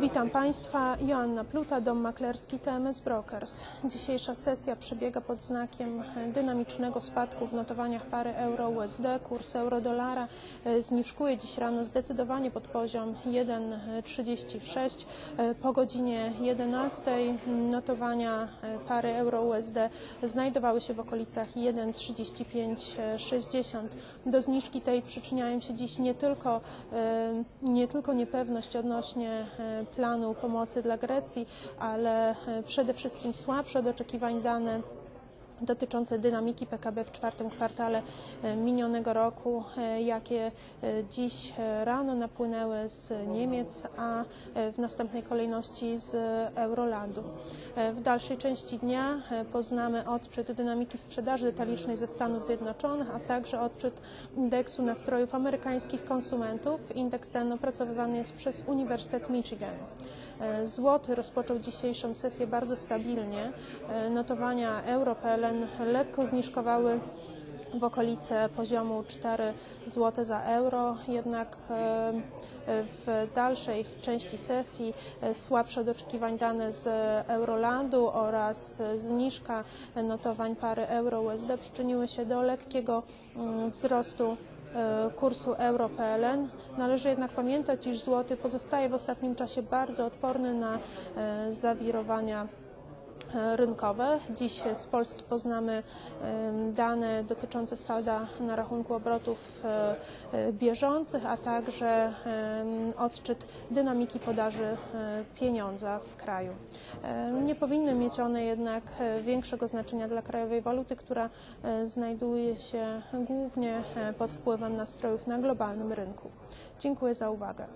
Witam Państwa, Joanna Pluta, Dom Maklerski TMS Brokers. Dzisiejsza sesja przebiega pod znakiem dynamicznego spadku w notowaniach pary euro-USD. Kurs euro-dolara e, zniżkuje dziś rano zdecydowanie pod poziom 1,36. E, Po godzinie 11 notowania e, pary euro-USD znajdowały się w okolicach 1,3560. Do zniżki tej przyczyniają się dziś nie tylko, nie tylko niepewność odnośnie planu pomocy dla Grecji, ale e, przede wszystkim słabsze od oczekiwań dane dotyczące dynamiki PKB w czwartym kwartale e, minionego roku, e, jakie e, dziś rano napłynęły z Niemiec, a w następnej kolejności z Eurolandu. W dalszej części dnia poznamy odczyt dynamiki sprzedaży detalicznej ze Stanów Zjednoczonych, a także odczyt indeksu nastrojów amerykańskich konsumentów. Indeks ten opracowywany jest przez Uniwersytet Michigan. Złoty rozpoczął dzisiejszą sesję bardzo stabilnie. Notowania euro-PLN lekko zniżkowały w okolice poziomu 4 zł za euro, jednak e, w dalszej części sesji e, słabsze od oczekiwań dane z Eurolandu oraz zniżka notowań pary euro-USD przyczyniły się do lekkiego mm, wzrostu e, kursu euro-PLN. Należy jednak pamiętać, iż złoty pozostaje w ostatnim czasie bardzo odporny na zawirowania rynkowe. Dziś z Polski poznamy dane dotyczące salda na rachunku obrotów e, e, bieżących, a także odczyt dynamiki podaży e, pieniądza w kraju. E, Nie powinny mieć one jednak e, większego znaczenia dla krajowej waluty, która e, znajduje się głównie e, pod wpływem nastrojów na globalnym rynku. Dziękuję za uwagę.